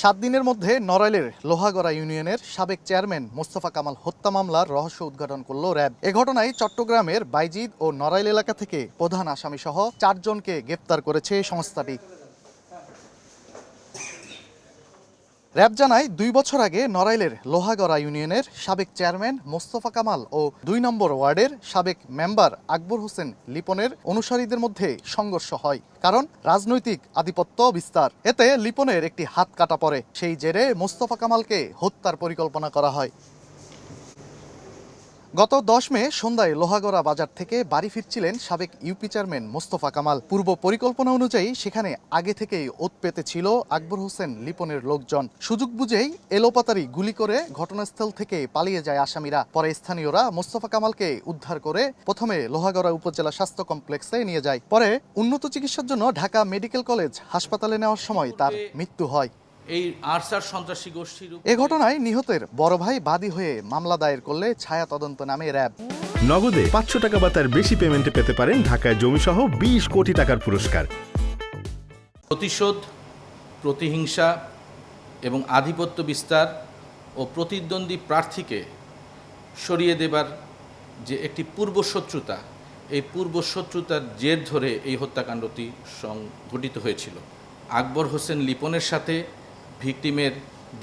সাত দিনের মধ্যে নড়াইলের লোহাগড়া ইউনিয়নের সাবেক চেয়ারম্যান মোস্তফা কামাল হত্যা মামলার রহস্য উদ্ঘাটন করল র্যাব। এ ঘটনায় চট্টগ্রামের বাইজিদ ও নড়াইল এলাকা থেকে প্রধান আসামি সহ চারজনকে গ্রেপ্তার করেছে সংস্থাটি। র্যাব জানায়, দুই বছর আগে নড়াইলের লোহাগড়া ইউনিয়নের সাবেক চেয়ারম্যান মোস্তফা কামাল ও দুই নম্বর ওয়ার্ডের সাবেক মেম্বার আকবর হোসেন লিপনের অনুসারীদের মধ্যে সংঘর্ষ হয় কারণ রাজনৈতিক আধিপত্য বিস্তার। এতে লিপনের একটি হাত কাটা পড়ে। সেই জেরে মোস্তফা কামালকে হত্যার পরিকল্পনা করা হয়। গত দশ মে সন্ধ্যায় লোহাগড়া বাজার থেকে বাড়ি ফিরছিলেন সাবেক ইউপি চেয়ারম্যান মোস্তফা কামাল। পূর্ব পরিকল্পনা অনুযায়ী সেখানে আগে থেকেই ওত পেতে ছিল আকবর হোসেন লিপনের লোকজন। সুযোগ বুঝেই এলোপাতারি গুলি করে ঘটনাস্থল থেকে পালিয়ে যায় আসামিরা। পরে স্থানীয়রা মোস্তফা কামালকে উদ্ধার করে প্রথমে লোহাগড়া উপজেলা স্বাস্থ্য কমপ্লেক্সে নিয়ে যায়। পরে উন্নত চিকিৎসার জন্য ঢাকা মেডিকেল কলেজ হাসপাতালে নেওয়ার সময় তার মৃত্যু হয়। এই আরসার সন্ত্রাসী গোষ্ঠীর এ ঘটনায় নিহতের বড় ভাই বাদী হয়ে মামলা দায়ের করলে ছায়া তদন্ত নামে র্যাব। নগদে পাঁচশো টাকা বা তার বেশি পেমেন্টে পেতে পারেন ঢাকায় জমিসহ বিশ কোটি টাকার পুরস্কার। প্রতিশোধ প্রতিহিংসা এবং আধিপত্য বিস্তার ও প্রতিদ্বন্দ্বী প্রার্থীকে সরিয়ে দেবার যে একটি পূর্বশত্রুতা এই পূর্বশত্রুতার জের ধরে এই হত্যাকাণ্ডটি সংঘটিত হয়েছিল। আকবর হোসেন লিপনের সাথে ভিকটিমের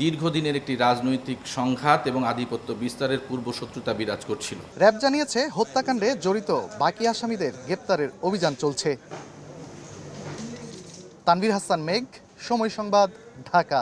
দীর্ঘদিনের একটি রাজনৈতিক সংঘাত এবং আধিপত্য বিস্তারের পূর্ব শত্রুতা বিরাজ করছিল। র্যাব জানিয়েছে, হত্যাকাণ্ডে জড়িত বাকি আসামিদের গ্রেপ্তারের অভিযান চলছে। তানভীর হাসান, মেঘ, সময় সংবাদ, ঢাকা।